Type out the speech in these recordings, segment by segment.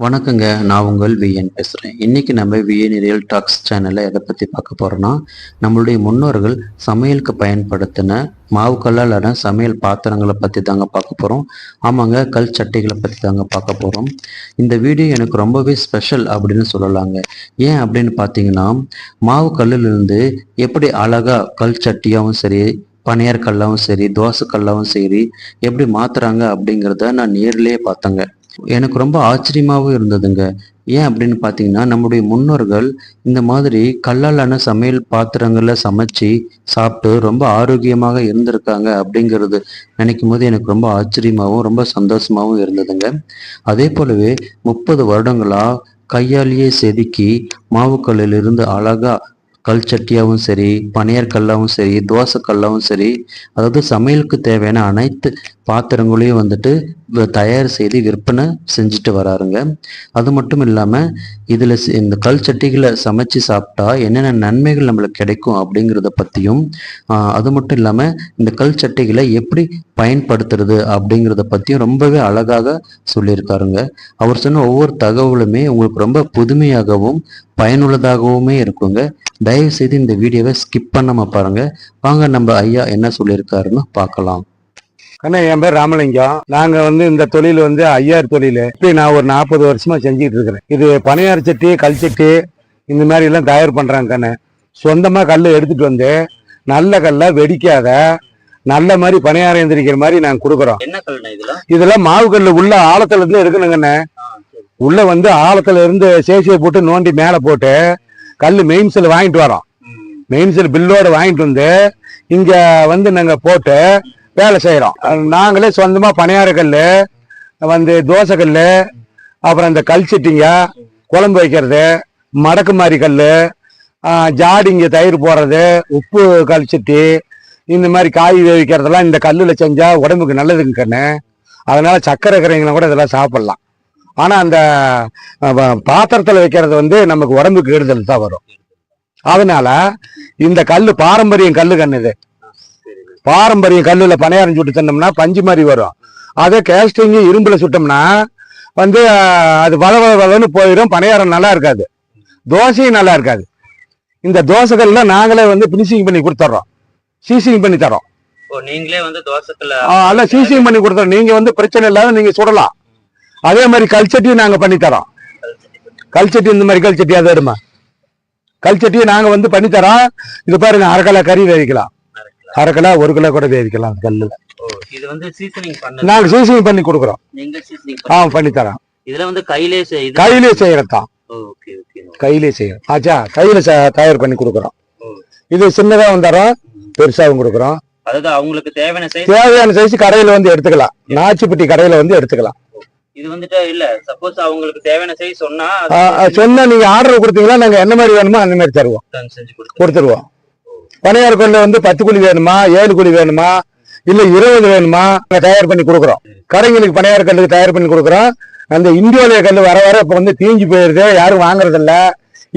வணக்கங்க நான் உங்கள் விஎன் பேசுகிறேன் இன்றைக்கி நம்ம விஎன் ரியல் டாக்ஸ் சேனலில் எதை பற்றி பார்க்க போகிறோன்னா நம்மளுடைய முன்னோர்கள் சமையலுக்கு பயன்படுத்தின மாவுக்கல்லாலான சமையல் பாத்திரங்களை பற்றி தாங்க பார்க்க போகிறோம் ஆமாங்க கல் சட்டிகளை பற்றி தாங்க பார்க்க போகிறோம் இந்த வீடியோ எனக்கு ரொம்பவே ஸ்பெஷல் அப்படின்னு சொல்லலாங்க. ஏன் அப்படின்னு பார்த்தீங்கன்னா மாவு கல்லிலிருந்து எப்படி அழகாக கல் சட்டியாகவும் சரி பனியார் கல்லாவும் சரி தோசை கல்லாவும் சரி எப்படி மாற்றுறாங்க அப்படிங்கிறத நான் நேரிலேயே பார்த்தேங்க. எனக்கு ரொம்ப ஆச்சரியமாகவும் இருந்ததுங்க. ஏன் அப்படின்னு பார்த்தீங்கன்னா நம்முடைய முன்னோர்கள் இந்த மாதிரி கல்லாலான சமையல் பாத்திரங்களில் சமைச்சு சாப்பிட்டு ரொம்ப ஆரோக்கியமாக இருந்திருக்காங்க அப்படிங்கிறது நினைக்கும் போது எனக்கு ரொம்ப ஆச்சரியமாகவும் ரொம்ப சந்தோஷமாகவும் இருந்ததுங்க. அதே போலவே முப்பது வருடங்களாக கையாலேயே செதுக்கி மாவுக்கல்லிலிருந்து அழகா கல் சட்டியாகவும் சரி பனியார் கல்லாவும் சரி தோசை கல்லாவும் சரி அதாவது சமையலுக்கு தேவையான அனைத்து பாத்திரங்களையும் வந்துட்டு தயார் செய்து விற்பனை செஞ்சுட்டு வராருங்க. அது மட்டும் இல்லாமல் இதில் இந்த கல் சட்டிகளை சமைச்சு சாப்பிட்டா என்னென்ன நன்மைகள் நம்மளுக்கு கிடைக்கும் அப்படிங்கிறத பற்றியும் அது மட்டும் இல்லாமல் இந்த கல் சட்டிகளை எப்படி பயன்படுத்துறது அப்படிங்கிறத பற்றியும் ரொம்பவே அழகாக சொல்லியிருக்காருங்க. அவர் சொன்ன ஒவ்வொரு தகவலுமே உங்களுக்கு ரொம்ப புதுமையாகவும் பயனுள்ளதாகவுமே இருக்குங்க. தயவு செய்து இந்த வீடியோவை ஸ்கிப் பண்ணாம பாருங்கள் வாங்க நம்ம ஐயா என்ன சொல்லியிருக்காருன்னு பார்க்கலாம். அண்ணா என் பேர் ராமலிங்கம். நாங்க வந்து இந்த தொழில் வந்து ஐயார் தொழில். இப்படி நான் ஒரு நாற்பது வருஷமா செஞ்சுட்டு இருக்கிறேன். இது பனியார் சட்டி கல் சட்டி இந்த மாதிரி எல்லாம் தயார் பண்றாங்க கண்ணு சொந்தமா கல் எடுத்துட்டு வந்து நல்ல கல்ல வெடிக்காத நல்ல மாதிரி பணியாரம் எந்திரிக்கிற மாதிரி நாங்க கொடுக்குறோம். இதெல்லாம் மாவு கல் உள்ள ஆழத்துல இருந்து எடுக்கணுங்கண்ணே உள்ள வந்து ஆழத்துல இருந்து சேசியை போட்டு நோண்டி மேல போட்டு கல் மெயின்ஸில் வாங்கிட்டு வரோம். மெயின்ஸில் பில்லோட வாங்கிட்டு வந்து இங்க வந்து நாங்க போட்டு வேலை செய்கிறோம் நாங்களே சொந்தமாக பணியார கல் வந்து தோசை கல் அப்புறம் இந்த கல் சட்டிங்க குழம்பு வைக்கிறது மடக்கு மாதிரி கல் ஜாடிங்க தயிர் போடுறது உப்பு கல் சிட்டி இந்த மாதிரி காய் வேவிக்கிறதெல்லாம் இந்த கல்லில் செஞ்சால் உடம்புக்கு நல்லதுங்க கண்ணு. அதனால் சக்கரை இருக்கிறவங்களும் கூட இதெல்லாம் சாப்பிட்லாம். ஆனால் அந்த பாத்திரத்தில் வைக்கிறது வந்து நமக்கு உடம்புக்கு கெடுதல் தான் வரும். அதனால இந்த கல் பாரம்பரியம் கல்லு கண்ணுது இது பாரம்பரியம் கல்லுல பணியாரம் சுட்டு தந்தோம்னா பஞ்சு மாதிரி வரும். அதே கேஸ்டிங் இரும்புல சுட்டோம்னா வந்து அது வள வள வளன்னு போயிடும் பணியாரம் நல்லா இருக்காது. தோசையும் நல்லா இருக்காது. இந்த தோசைகள்லாம் நாங்களே வந்து பினிஷிங் பண்ணி கொடுத்துட்றோம் சீசிங் பண்ணி தரோம். நீங்களே வந்து தோசைக்கல்ல அல்ல சீசிங் பண்ணி கொடுத்துறோம். நீங்க வந்து பிரச்சனை இல்லாத நீங்க சுடலாம். அதே மாதிரி கல்ச்சட்டியும் நாங்க பண்ணி தரோம். கல்ச்சட்டி இந்த மாதிரி கல்ச்சட்டி அதை எடுமா கல்ச்சட்டியை நாங்க வந்து பண்ணி தரோம். இது பாருங்க அரை கிலோ கறி வேவிக்கலாம். அரை கிலோ ஒரு கிலோ கூட வேவிக்கலாம் அந்த கல்லுல இது வந்து சீசனிங் பண்ண நாங்க சீசிங் பண்ணி கொடுக்குறோம். நீங்க சீசனிங் ஆ பண்ணி தரோம் இதுல வந்து கையிலே கையிலே செய்யறதான் ஓகே ஓகே கையிலே செய்யறோம் ஆச்சா கையில தயார் பண்ணி கொடுக்குறோம். இது சின்னதா வந்தாரோம் பெருசாவும் கொடுக்குறோம். அதாவது அவங்களுக்கு தேவையான சைஸ் தேவையான சைஸ் கடையில வந்து எடுத்துக்கலாம். நாச்சிப்பட்டி கடையில வந்து எடுத்துக்கலாம். இது வந்துட்டு இல்ல சப்போஸ் அவங்களுக்கு தேவையான சைஸ் சொன்னா சொன்னா நீங்க ஆர்டர் கொடுத்தீங்கன்னா நாங்க என்ன மாதிரி வேணுமோ அந்த மாதிரி தருவோம். கொடுத்துருவோம். பணியார் கொள்ள வந்து பத்து குழி வேணுமா? ஏழு குழி வேணுமா? இல்ல இருபது வேணுமா? தயார் பண்ணி கொடுக்குறோம். கடைங்களுக்கு பணியார் கல்லுக்கு தயார் பண்ணி கொடுக்குறோம். அந்த இந்தியோலிய கல் வர வர இப்ப வந்து தீஞ்சு போயிருது. யாரும் வாங்குறது இல்ல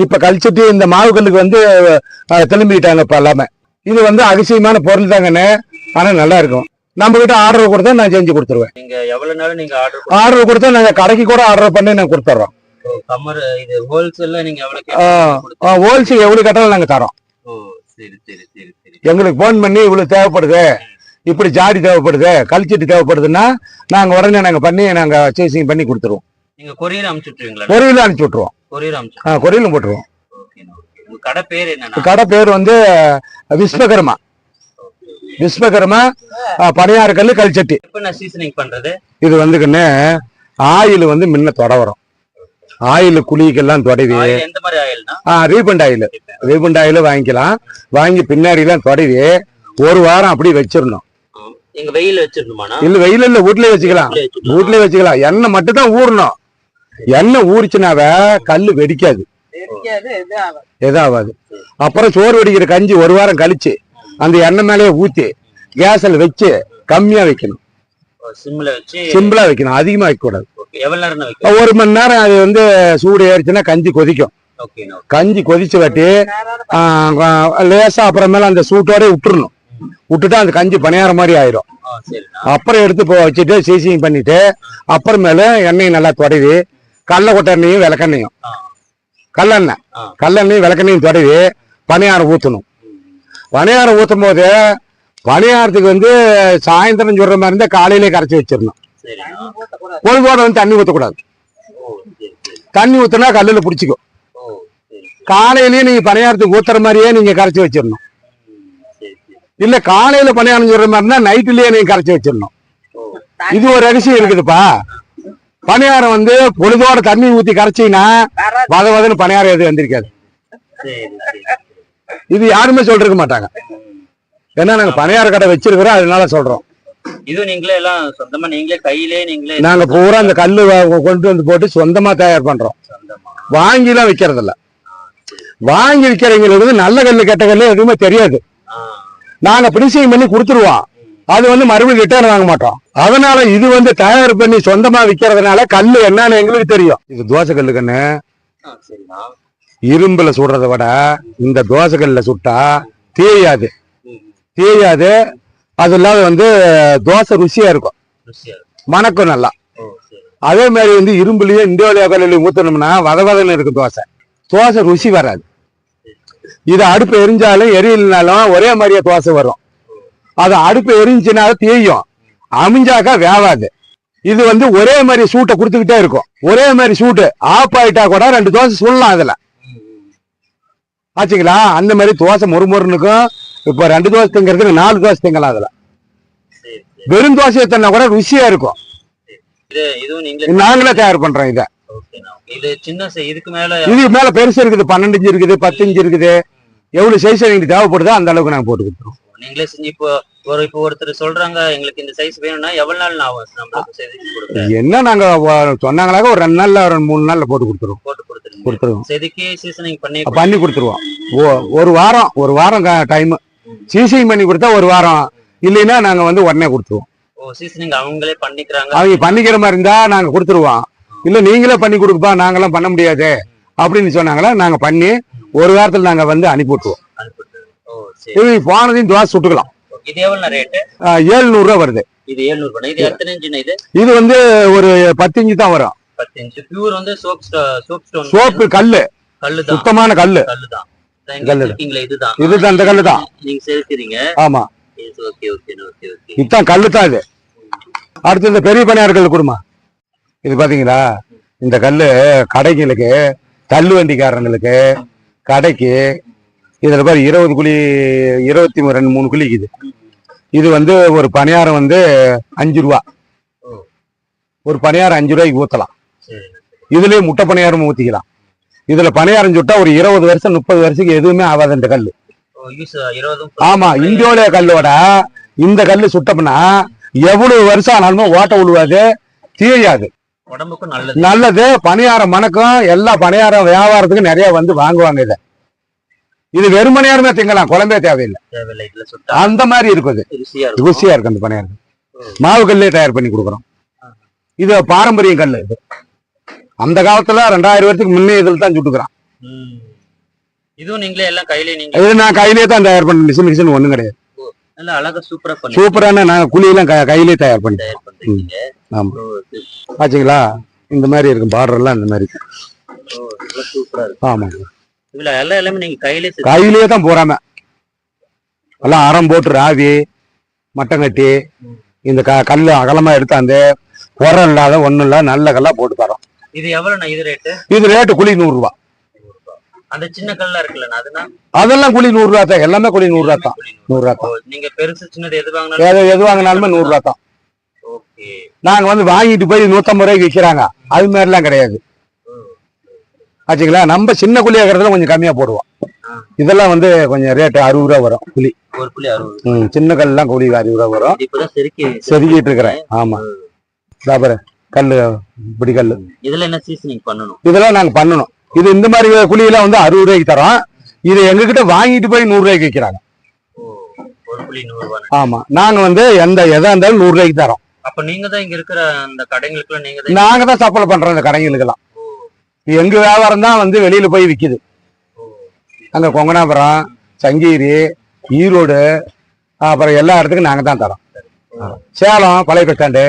இப்ப கழிச்சிட்டு இந்த மாவு கல்லுக்கு வந்து திரும்பிட்டாங்க இப்ப எல்லாமே. இது வந்து அதிசயமான பொருள் தாங்கண்ணே. ஆனா நல்லா இருக்கும். நம்ம கிட்ட ஆர்டர் கொடுத்தா நான் செஞ்சு கொடுத்துருவேன். நீங்க எவ்வளவு நீங்க ஆர்டர் ஆர்டர் கொடுத்தா நாங்க கடைக்கு கூட ஆர்டர் பண்ணி நீங்க கேட்டீங்க? ஹோல்சேல் எவ்வளவு கட்டாலும் நாங்க தரோம் ஓ சரி சரி சரி சரி எங்களுக்கு ஃபோன் பண்ணி இவ்வளவு தேவைப்படுது. இப்படி ஜாடி தேவைப்படுது கல்ச்சட்டி தேவைப்படுதுன்னா நாங்க உடனே நாங்க பண்ணி நாங்க சேசிங் பண்ணி கொடுத்துருவோம். நீங்க கொரியர் அனுப்பிச்சு விட்டுருவோம். கொரியர் அனுப்பிச்சு கொரியலும் போட்டுருவோம். கடை பேர் கடை பேர் வந்து விஸ்வகர்மா. விஸ்வகர்மா ஆ, பணியார கல்லு கல்ச்சட்டி இது வந்துக்குன்னு ஆயில் வந்து முன்ன தொட வரும். ஆயில் குழிக்கெல்லாம் தொடவி ஆயில் எந்த மாதிரி ஆயில்னா? Refined oil. ரீபண்ட் ஆயில் வாங்கிக்கலாம். வாங்கி பின்னாடிலாம் தொடவி ஒரு வாரம் அப்படியே வச்சிடணும். எங்க வெயில வெயில இல்ல வீட்லயே வச்சுக்கலாம். வீட்லயே வச்சுக்கலாம். எண்ணெய் மட்டும் தான் ஊறணும். எண்ணெய் ஊறிச்சுனாவ கல்லு வெடிக்காது. எதாவாது. அப்புறம் சோறு வெடிக்கிற கஞ்சி ஒரு வாரம் கழிச்சு அந்த எண்ணெய் மேலேயே ஊத்தி கேஸ்ல வச்சு கம்மியா வைக்கணும். சிம்பிளா வைக்கணும். அதிகமா வைக்க கூடாது. எவ்வளவு நேரம் வைக்க ஒரு மணி நேரம் அது வந்து சூடு ஏறிச்சுன்னா கஞ்சி கொதிக்கும். கஞ்சி கொதிச்சு வட்டி லேசா அப்புறமேல அந்த சூட்டோட விட்டுறணும். விட்டுட்டா அந்த கஞ்சி பணியார மாதிரி ஆயிரும். அப்புறம் எடுத்து போ வச்சுட்டு சீசிங் பண்ணிட்டு அப்புறமேல எண்ணெய் நல்லா தொடவி கடல கொட்டெண்ணையும் விளக்கெண்ணையும். கல்லெண்ணெய். கல்லெண்ணையும் விளக்கெண்ணையும் தடவி பணியாரம் ஊற்றணும் பணியாரம் ஊற்றும் போது பணியாரத்துக்கு வந்து சாயந்தரம் சொல்ற மாதிரி இருந்தா காலையிலே கரைச்சி வச்சிடணும். பொழுதோட வந்து தண்ணி ஊற்றக்கூடாது தண்ணி ஊற்றினா கல்லில் பிடிச்சிக்கும். காலையிலேயே நீங்க பணியாரத்துக்கு ஊத்துற மாதிரியே நீங்க கரைச்சி வச்சிடணும். இல்ல காலையில பணியாரம் சொல்ற மாதிரி இருந்தா நைட்டுலயே நீங்க கரைச்சி வச்சிடணும். இது ஒரு ரகசியம் இருக்குதுப்பா. பணியாரம் வந்து பொழுதோட தண்ணி ஊத்தி கரைச்சிங்கன்னா வத வதன்னு பணியாரம் எதுவும் வந்திருக்காது. இது யாருமே சொல்லிருக்க மாட்டாங்க. ஏன்னா நாங்க பணியார கடை வச்சிருக்கிறோம் அதனால சொல்றோம். இது நீங்களே எல்லாம் சொந்தமா நீங்களே கையிலே நீங்களே நாங்க பூரா அந்த கல்லு கொண்டு வந்து போட்டு சொந்தமா தயார் பண்றோம். வாங்கி எல்லாம் விக்கிறது இல்ல வாங்கி விக்கிறவங்களுக்கு வந்து நல்ல கல்லு கெட்ட கல்லு எதுவுமே தெரியாது. நாங்க பினிஷிங் பண்ணி கொடுத்துருவோம். அது வந்து மறுபடியும் ரிட்டர்ன் வாங்க மாட்டோம். அதனால இது வந்து தயார் பண்ணி சொந்தமா விக்கிறதுனால கல்லு என்னன்னு எங்களுக்கு தெரியும். இது தோசை கல்லு கண்ணு. இரும்புல சுடுறதை விட இந்த தோசை கல்ல சுட்டா தேயாது. தேயாது அது இல்லாத வந்து தோசை ருசியா இருக்கும். மணக்கும் நல்லா. அதே மாதிரி வந்து இரும்புலயும் இந்தியோலியா கல்லையும் ஊத்தணும்னா வத வதன்னு இருக்கும் தோசை. தோசை ருசி வராது. இது அடுப்பு எரிஞ்சாலும் எரியலனாலும் ஒரே மாதிரியே தோசை வரும். அது அடுப்பு எரிஞ்சுனா தேயும். அமிஞ்சாக்கா வேவாது. இது வந்து ஒரே மாதிரி சூட்டை கொடுத்துக்கிட்டே இருக்கும். ஒரே மாதிரி சூட்டு. ஆஃப் ஆயிட்டா கூட ரெண்டு தோசை சுடலாம் அதுல. ஆச்சுங்களா? அந்த மாதிரி தோசை மொறுமொறுனுக்கும் இப்போ ரெண்டு தோசை திங்கிறதுக்கு நாலு தோசை திங்கலாம் அதுல. வெறும் தோசையை தின்னா கூட ருசியா இருக்கும். நீங்களே தயார் பண்றோம் இதை. இது சின்ன சை- இதுக்கு மேல பெருசு இருக்குது பன்னெண்டு இன்ச்சு இருக்குது பத்து இன்ச்சு இருக்குது. எவ்வளவு சைஸ் எங்களுக்கு தேவைப்படுதோ அந்த அளவுக்கு நாங்க போட்டு கொடுத்துருவோம். நீங்களே செஞ்சு இப்போ ஒரு இப்போ ஒருத்தர் சொல்றாங்க எங்களுக்கு இந்த சைஸ் வேணும்னா எவ்வளவு நாள் ஆகும் என்ன நாங்க சொன்னாங்களாக்க ஒரு ரெண்டு நாள்ல ஒரு மூணு நாள்ல போட்டு கொடுத்துருவோம். போட்டு கொடுத்துருங்க. கொடுத்துருவோம். செதுக்கி சீசனிங் பண்ணி பண்ணி கொடுத்துருவோம். ஒரு வாரம் ஒரு வாரம் டைம் சீசிங் பண்ணி கொடுத்தா ஒரு வாரம். இல்லைன்னா நாங்க வந்து உடனே கொடுத்துருவோம். அவங்களே பண்ணிக்கிறாங்க. அவங்க பண்ணிக்கிற மாதிரி இருந்தா நாங்க கொடுத்துருவோம். இல்ல நீங்களே பண்ணி கொடுப்பா நாங்கெல்லாம் பண்ண முடியாது அப்படின்னு சொன்னாங்களா நாங்க பண்ணி ஒரு வாரத்துல நாங்க வந்து அனுப்பி விட்டுருவோம் இது போனதையும் தோசை சுட்டுக்கலாம். ஏழுநூறு ரூபா வருது. இது வந்து ஒரு பத்து இன்ச்சு தான் வரும். சோப்பு கல்லு. சுத்தமான கல்லு. கல்லு தான் இதுதான். இதுதான் இந்த கல்லு தான் நீங்க ஆமா. ஓகே ஓகே ஓகே ஓகே இதுதான் கல்லு தான் இது. அடுத்து இந்த பெரிய பணியார் கல்லு கொடுமா. இது பாத்தீங்களா? இந்த கல்லு கடைங்களுக்கு தள்ளு வண்டிக்காரங்களுக்கு கடைக்கு இதுல பாரு இருபது குழி இருபத்தி ரெண்டு மூணு குழி இருக்குது இது வந்து ஒரு பணியாரம் வந்து அஞ்சு ரூபா. ஒரு பணியாரம் அஞ்சு ரூபாய்க்கு ஊத்தலாம். இதுலயே முட்டை பணியாரம் ஊத்திக்கலாம். இதுல பணியாரம் சுட்டா ஒரு இருபது வருஷம் முப்பது வருஷத்துக்கு எதுவுமே ஆகாது இந்த இருபதும் ஆமா இந்தியோலய கல்லோட இந்த கல்லு சுட்டோம்னா எவ்வளவு வருஷம் ஆனாலுமே ஓட்ட விழுவாது தீயாது. நல்லது. பணியாரம் மணக்கும் எல்லா பணியாரம் வியாபாரத்துக்கு நிறைய வந்து வாங்குவாங்க இதை. இது வெறும் பணியாரமே திங்கலாம் குழம்பே தேவையில்லை. அந்த மாதிரி இருக்குது. ருசியா இருக்கு அந்த பணியாரம். மாவு கல்லே தயார் பண்ணி கொடுக்குறோம். இது பாரம்பரிய கல் இது அந்த காலத்துல ரெண்டாயிரம் வருஷத்துக்கு முன்னே இதில் தான் சுட்டுக்கிறோம் ம். இதுவும் நீங்களே எல்லாம் கையிலே நீங்க இது நான் கையிலே தான் தயார் பண்ண மிஷின் மிஷின் ஒண்ணும் கிடையாது. நல்லா அழகா சூப்பரா பண்ணி சூப்பரான நாங்க குழியெல்லாம் கையிலே தயார் பண்ணி தயார் பண்றீங்க ஆமா. ஆச்சுங்களா இந்த மாதிரி இருக்கும். பார்டர் எல்லாம் இந்த மாதிரி சூப்பரா இருக்கு. ஆமாங்க இதுல எல்லாம் எல்லாமே நீங்க கையிலே கையிலேயே தான் போறாம. எல்லாம் அறம் போட்டு ராவி மட்டம் கட்டி இந்த க கல் அகலமா எடுத்தாந்து உரம் இல்லாத ஒண்ணும் இல்ல நல்ல கல்லா போட்டு தரோம். இது எவ்வளவுண்ணா இது ரேட்டு இது ரேட்டு குழி நூறு ரூபா. அந்த சின்ன கல்லா இருக்குல்லண்ணா அதுனா அதெல்லாம் குழி நூறு ரூபா தான் எல்லாமே குழி நூறு ரூபா தான். நூறு. ரூபா தான். நீங்க பெருசு சின்னது எது வாங்கினாலும் எது வாங்கினாலுமே நூறு ரூபா தான். நாங்க வந்து வாங்கிட்டு போய் நூத்தம்பது ரூபாய்க்கு விற்கிறாங்க அது மாதிரிலாம் கிடையாது. ஆச்சுங்களா? நம்ம சின்ன குழி ஆகிறதுல கொஞ்சம் கம்மியா போடுவோம். இதெல்லாம் வந்து கொஞ்சம் ரேட்டு அறுபது ரூபா வரும் குழி. ஒரு புள்ளி அறுபது சின்ன கல்லாம் குழி அறுபது ரூபா வரும். செதுக்கிட்டு இருக்கிறேன். ஆமா. தாபர கல்லு இப்படி கல்லு. இதுல என்ன சீசனிங் பண்ணணும்? இதெல்லாம் நாங்க பண்ணணும். இது இந்த மாதிரி குழியெல்லாம் வந்து அறுபது ரூபாய்க்கு தரோம். இது எங்ககிட்ட வாங்கிட்டு போய் நூறு ரூபாய்க்கு விற்கிறாங்க ஆமா. நாங்க வந்து எந்த எதா இருந்தாலும் நூறு ரூபாய்க்கு தரோம். அப்ப நீங்க தான் இங்க இருக்கிற அந்த கடைங்களுக்குலாம் நீங்க நாங்க தான் சப்ளை பண்றோம் இந்த கடைங்களுக்கெல்லாம். இது எங்க வியாபாரம் தான் வந்து வெளியில போய் விக்குது. அங்க கொங்கனாபுரம் சங்ககிரி ஈரோடு அப்புறம் எல்லா இடத்துக்கும் நாங்க தான் தரோம். சேலம் பழைய பஸ் ஸ்டாண்டு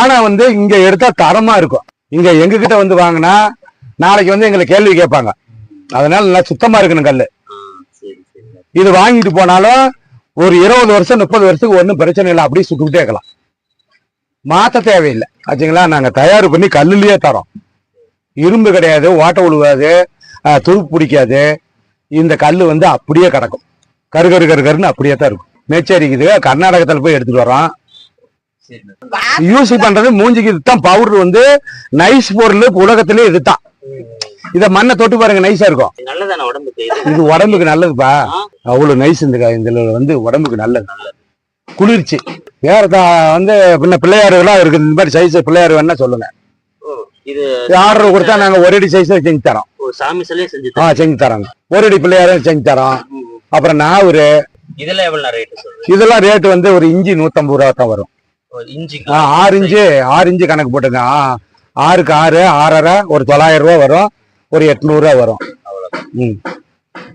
ஆனா வந்து இங்க எடுத்தா தரமா இருக்கும். இங்க எங்க கிட்ட வந்து வாங்கினா நாளைக்கு வந்து எங்களை கேள்வி கேட்பாங்க. அதனால நல்லா சுத்தமா இருக்கணும் கல்லு. இது வாங்கிட்டு போனாலும் ஒரு இருபது வருஷம் முப்பது வருஷத்துக்கு ஒன்றும் பிரச்சனை இல்லை. அப்படியே சுட்டுக்கிட்டே இருக்கலாம். மாத்த தேவையில்லை. ஆச்சுங்களா? நாங்க தயார் பண்ணி கல்லுலயே தரோம். இரும்பு கிடையாது ஓட்ட விழுவாது துருப்பு பிடிக்காது. இந்த கல் வந்து அப்படியே கிடக்கும். கரு கரு கரு கருன்னு அப்படியே தான் இருக்கும். மேச்சேரிக்குது கர்நாடகத்தில் போய் எடுத்துட்டு வரோம் யூஸ் பண்றது மூஞ்சிக்கு இதுதான் பவுடர் வந்து நைஸ் பொருள் உலகத்திலே இதுதான். இத மண்ணை தொட்டு பாருங்க நைஸா இருக்கும். இது உடம்புக்கு? நல்லதுப்பா. அவ்வளவு நைஸ் இந்த இதுல வந்து உடம்புக்கு நல்லது. குளிர்ச்சி. வேற வந்து பின்ன பிள்ளையாரு எல்லாம் இருக்குது இந்த மாதிரி சைஸ் பிள்ளையாரு வேணா சொல்லுங்க. ஆர்டர் கொடுத்தா நாங்க ஒரு அடி சைஸ் செஞ்சு தரோம். சாமி செஞ்சு ஆ செஞ்சு தரோங்க. ஒரு அடி பிள்ளையாரும் செஞ்சு தரோம். அப்புறம் நாவரு. இதெல்லாம் எவ்வளவு ரேட்டு சொல்றேன் இதெல்லாம் ரேட் வந்து ஒரு இஞ்சி நூத்தம்பது ரூபா தான் வரும். இஞ்சி ஆறு இன்ச்சு ஆறு இன்ச்சு கணக்கு போட்டுங்க. ஆறுக்கு ஆறு ஆறரை ஒரு தொள்ளாயிரம் ரூபா வரும். ஒரு எட்நூறு ரூபா வரும். ம்.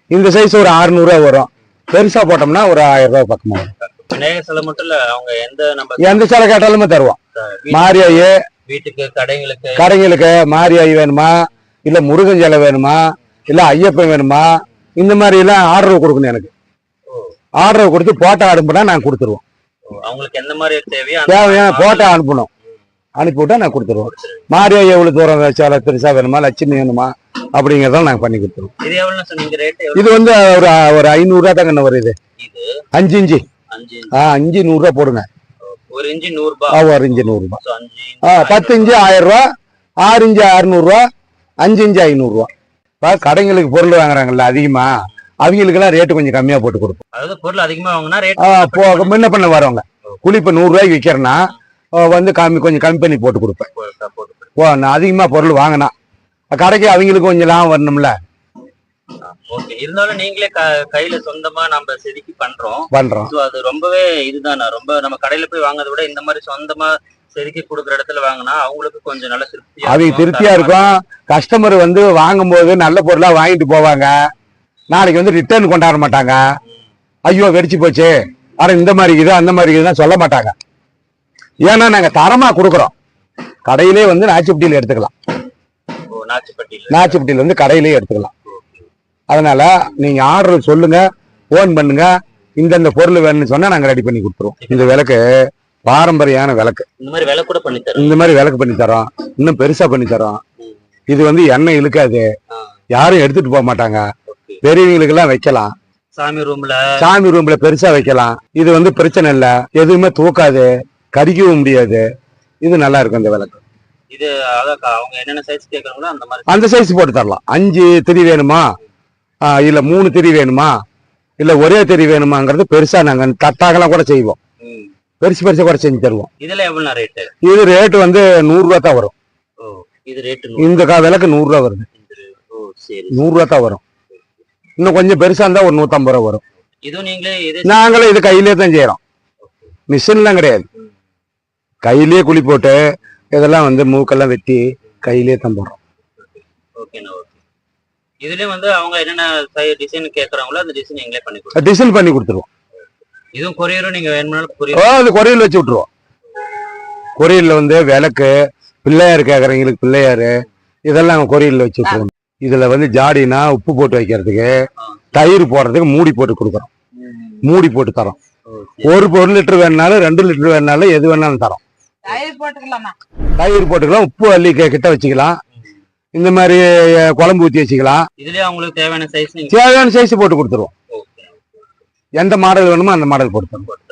இந்த சைஸ் ஒரு அறுநூறு ரூபா வரும். பெருசா போட்டோம்னா ஒரு ஆயிரம் ரூபாய் பக்கமா வரும். விநாயகர் சிலை மட்டும் இல்ல அவங்க எந்த நம்ம எந்த சிலை கேட்டாலுமே தருவோம். மாரியாயி வீட்டுக்கு கடைங்களுக்கு. கடைங்களுக்கு மாரியாயி வேணுமா? இல்ல முருகன் சிலை வேணுமா? இல்ல ஐயப்பன் வேணுமா? இந்த மாதிரி எல்லாம் ஆர்டர் கொடுக்கணும் எனக்கு. ஆர்டர் கொடுத்து போட்டோ அனுப்புனா நான் கொடுத்துருவோம். அவங்களுக்கு எந்த மாதிரி தேவையோ தேவையான போட்டோ அனுப்பணும். அனுப்பி விட்டா நான் கொடுத்துருவோம். மாரியாயி எவ்வளவு தூரம் சிலை பெருசா வேணுமா லட்சுமி வேணுமா அப்படிங்கறத நாங்க பண்ணி கொடுத்துருவோம். இது வந்து ஒரு ஒரு ஐநூறு ரூபா தாங்க வருது அஞ்சு இஞ்சி அஞ்சு இன்ச். ஆ அஞ்சு நூறு ரூபா போடுங்க. ஒரு இன்ச்சு நூறு ரூபாய் ஒரு இஞ்சி நூறு ரூபாய் So, அஞ்சு ஆ பத்து இஞ்சி ஆயிரம் ரூபா ஆறு இஞ்சி அறுநூறுவா அஞ்சு இஞ்சி ஐநூறுரூவா இப்போ கடைங்களுக்கு பொருள் வாங்குறாங்கல்ல அதிகமா. அவங்களுக்கெல்லாம் ரேட்டு கொஞ்சம் கம்மியா போட்டு கொடுப்போம். அதாவது பொருள் அதிகமா வாங்கினா ரேட் முன்ன பண்ண வரவங்க. கூலி இப்போ நூறுரூவாய்க்கு விற்கிறேன்னா வந்து கம்மி கொஞ்சம் கம்மி பண்ணி போட்டு கொடுப்பேன். ஓ நான் அதிகமா பொருள் வாங்கினா. கடைக்கு அவங்களுக்கு கொஞ்சம் லாபம் வரணும்ல. ஓகே. இருந்தாலும் நீங்களே கையில சொந்தமா நம்ம செதுக்கி பண்றோம். பண்றோம். அது ரொம்பவே இதுதானா? ரொம்ப நம்ம கடையில போய் வாங்குறதை விட இந்த மாதிரி சொந்தமா செதுக்கி கொடுக்குற இடத்துல வாங்கினா அவங்களுக்கு கொஞ்சம் நல்ல திருப்தியா அவங்க திருப்தியா இருக்கும். கஸ்டமர் வந்து வாங்கும்போது நல்ல பொருளா வாங்கிட்டு போவாங்க. நாளைக்கு வந்து ரிட்டர்ன் கொண்டாட மாட்டாங்க. ஐயோ வெடிச்சு போச்சு. ஆனா இந்த மாதிரி இது அந்த மாதிரி இதுதான் சொல்ல மாட்டாங்க. ஏன்னா நாங்க தரமா கொடுக்குறோம். கடையிலே வந்து நாச்சிப்பட்டியில எடுத்துக்கலாம். நாச்சிப்பட்டியில. வந்து கடையிலே எடுத்துக்கலாம். அதனால நீங்க ஆர்டர் சொல்லுங்க ஃபோன் பண்ணுங்க. இந்தந்த பொருள் வேணும்னு சொன்னா நாங்க ரெடி பண்ணி கொடுத்துருவோம். இந்த விளக்கு பாரம்பரியான விளக்கு. இந்த மாதிரி விலை கூட பண்ணி இந்த மாதிரி விளக்கு பண்ணி தரோம். இன்னும் பெருசா பண்ணி தரோம். இது வந்து எண்ணெய் இழுக்காது. யாரும் எடுத்துட்டு போக மாட்டாங்க. ஓகே பெரியவங்களுக்கு எல்லாம் வைக்கலாம். சாமி ரூம்ல. சாமி ரூம்ல பெருசா வைக்கலாம். இது வந்து பிரச்சனை இல்ல. எதுவுமே தூக்காது. கடிக்கவும் முடியாது. இது நல்லா இருக்கும் இந்த விளக்கு. இது அவங்க என்னென்ன சைஸ் கேட்கறாங்களோ அந்த மாதிரி அந்த சைஸ் போட்டு தரலாம். அஞ்சு திரி வேணுமா? இல்ல மூணு திரி வேணுமா? இல்ல ஒரே திரி வேணுமாங்கிறது பெருசா நாங்க தட்டாகலாம் கூட செய்வோம். பெருசு பெருசா கூட செஞ்சு தருவோம். இதுல எவ்வளவு ரேட்டு இது ரேட்டு வந்து நூறு ரூபா தான் வரும். ஓ இது ரேட்டு இந்த கா- விளக்கு நூறு ரூபா வருது. நூறு ரூபா தான் வரும். இன்னும் கொஞ்சம் பெருசா இருந்தா ஒரு நூத்தம்பது ரூபா வரும். இதுவும் நீங்களே இது நாங்களும் இது கையிலே தான் செய்யறோம் மிஷின்லாம் கிடையாது. கையிலேயே குழி போட்டு இதெல்லாம் வந்து மூக்கெல்லாம் வெட்டி கையிலே தான் போடுறோம். இதுலயும் வந்து அவங்க என்னென்ன டிசைன் கேட்கறாங்களோ அந்த டிசைன் நீங்களே பண்ணி டிசைன் பண்ணி கொடுத்துருவோம். இதுவும் கொரியரும் நீங்க வேணும்னாலும் அது கொரியல் வச்சு விட்டுருவோம். கொரியல்ல வந்து விளக்கு பிள்ளையார் கேக்குறவங்களுக்கு பிள்ளையாரு இதெல்லாம் கொரியல்ல வச்சு விட்டுருவோம். இதுல வந்து ஜாடினா உப்பு போட்டு வைக்கிறதுக்கு தயிர் போடுறதுக்கு மூடி போட்டு கொடுக்குறோம். மூடி போட்டு தரோம். ஒரு ஒரு லிட்டர் வேணுனாலும் ரெண்டு லிட்டர் வேணுனாலும் எது வேணாலும் தரோம். தயிர் போட்டுக்கலாமா? தயிர் போட்டுக்கலாம் உப்பு அள்ளி கிட்ட வச்சுக்கலாம். இந்த மாதிரி குழம்பு ஊற்றி வச்சுக்கலாம். அவங்களுக்கு தேவையான சைஸ் தேவையான சைஸ் போட்டு கொடுத்துருவோம். எந்த மாடல் வேணுமோ அந்த மாடல் போட்டு தருவோம்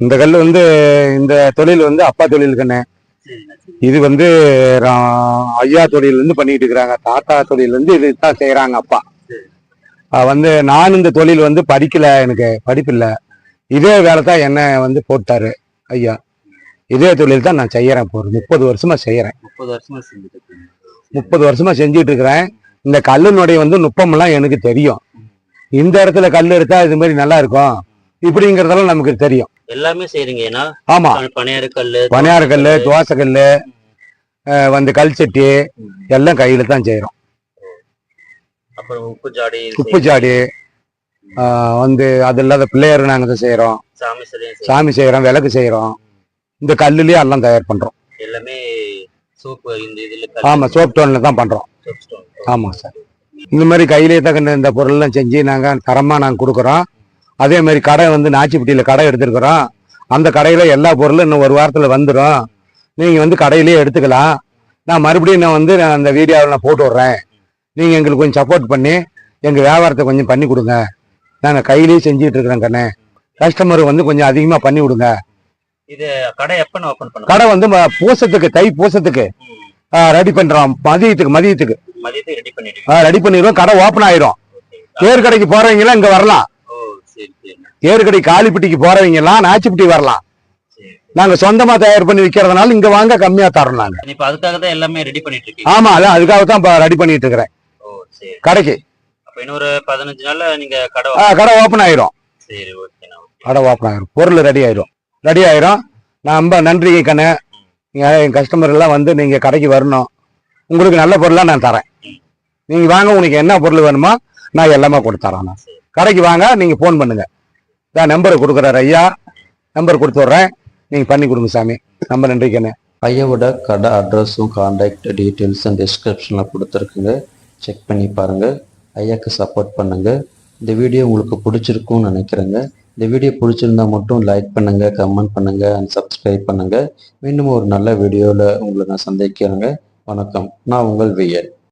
இந்த கல் வந்து இந்த தொழில் வந்து அப்பா தொழில் கண்ணு. இது வந்து ஐயா தொழில் இருந்து பண்ணிட்டு இருக்கிறாங்க. தாத்தா தொழில் இருந்து இது தான் செய்யறாங்க அப்பா வந்து நான் இந்த தொழில் வந்து படிக்கல எனக்கு படிப்பில்ல இதே வேலை தான் என்ன வந்து போட்டாரு ஐயா. இதே தொழில் தான் நான் செய்யறேன் இப்போ ஒரு முப்பது வருஷமா செய்யறேன். முப்பது வருஷமா செஞ்சுட்டு. முப்பது வருஷமா செஞ்சுட்டு இருக்கிறேன். இந்த கல்லினுடைய வந்து நுட்பமெல்லாம் எனக்கு தெரியும். இந்த இடத்துல கல் எடுத்தா இது மாதிரி நல்லா இருக்கும். இப்படிங்கிறதெல்லாம் நமக்கு தெரியும். எல்லாமே செய்றீங்க. ஏன்னா ஆமா. பணியார கல்லு பனியார கல்லு தோசை கல்லு வந்து கல் சட்டி எல்லாம் கையில தான் செய்யறோம் அப்புறம் உப்பு ஜாடி உப்பு ஆஹ் வந்து அது இல்லாத பிள்ளையார் நாங்க தான் செய்யறோம் சாமி. சாமி செய்யறோம் விளக்கு செய்யறோம் இந்த கல்லுலயே எல்லாம் தயார் பண்றோம். எல்லாமே சூப்பு இந்த இதுல ஆமா சோப் டோன்ல தான் பண்றோம். ஆமா சார். இந்த மாதிரி கையிலேயே தகுந்த இந்த பொருள்லாம் செஞ்சு நாங்க தரமா நாங்க கொடுக்குறோம். அதே மாதிரி கடை வந்து நாச்சிப்பட்டியில கடை எடுத்திருக்கிறோம். அந்த கடையில எல்லா பொருளும் இன்னும் ஒரு வாரத்துல வந்துடும் நீங்க வந்து கடையிலேயே எடுத்துக்கலாம். நான் மறுபடியும் நான் வந்து நான் அந்த வீடியோவில் நான் போட்டு விட்றேன். நீங்க எங்களுக்கு கொஞ்சம் சப்போர்ட் பண்ணி எங்க வியாபாரத்தை கொஞ்சம் பண்ணி கொடுங்க. நாங்க கையிலேயே செஞ்சுட்டு இருக்கிறோம் கண்ணே. கஸ்டமர் வந்து கொஞ்சம் அதிகமா பண்ணி விடுங்க. இது கடை எப்ப பண்ணுவேன் கடை வந்து பூசத்துக்கு தை பூசத்துக்கு ரெடி பண்றோம். மதியத்துக்கு மதியத்துக்கு. மதியத்தை ரெடி பண்ணிடுவோம். கடை ஓப்பன் ஆயிரும். தேர் கடைக்கு போறவங்க எல்லாம் இங்க வரலாம். ஓ சரி சரி. தேர் கடை காலிப்பட்டிக்கு போறவங்க எல்லாம் நாச்சிப்பட்டி வரலாம். நாங்க சொந்தமா தயார் பண்ணி விற்கிறதுனால இங்க வாங்க கம்மியா தரோம் நாங்க. இப்ப அதுக்காக தான் எல்லாமே ரெடி பண்ணிட்டு இருக்கீங்க ஆமா அதான் அதுக்காக தான் ரெடி பண்ணிட்டு இருக்கிறேன் கடைக்கு. இன்னொரு பதினஞ்சு நாள்ல நீங்க கடை கடை ஓப்பன் ஆயிரும். சரி ஓகேண்ணா ஓகே கடை ஓப்பன் ஆயிரும். பொருள் ரெடி ஆயிரும். ரெடி ஆயிரும். நான் ரொம்ப நன்றி கண்ணு. நீங்க என் கஸ்டமர் எல்லாம் வந்து நீங்க கடைக்கு வரணும். உங்களுக்கு நல்ல பொருளா நான் தரேன். நீங்க வாங்க உங்களுக்கு என்ன பொருள் வேணுமோ நான் எல்லாமே கொடுத்து தரேன் நான் கடைக்கு வாங்க நீங்க ஃபோன் பண்ணுங்க. நான் நம்பர் கொடுக்குறாரு ஐயா. நம்பர் கொடுத்துட்றேன் நீங்கள் நீங்க பண்ணி கொடுங்க சாமி. ரொம்ப நன்றி ஐயாவோட கடை அட்ரஸும் காண்டாக்ட் டீட்டெயில்ஸும் டிஸ்கிரிப்ஷனில் கொடுத்துருக்குங்க. செக் பண்ணி பாருங்கள் ஐயாக்கு சப்போர்ட் பண்ணுங்கள் இந்த வீடியோ உங்களுக்கு பிடிச்சிருக்கும்னு நினைக்கிறேங்க. இந்த வீடியோ பிடிச்சிருந்தா மட்டும் லைக் பண்ணுங்கள் கமெண்ட் பண்ணுங்கள் அண்ட் சப்ஸ்கிரைப் பண்ணுங்கள் மீண்டும் ஒரு நல்ல வீடியோவில் உங்களை நான் சந்திக்கிறேங்க. வணக்கம். நான் உங்கள் வியன்.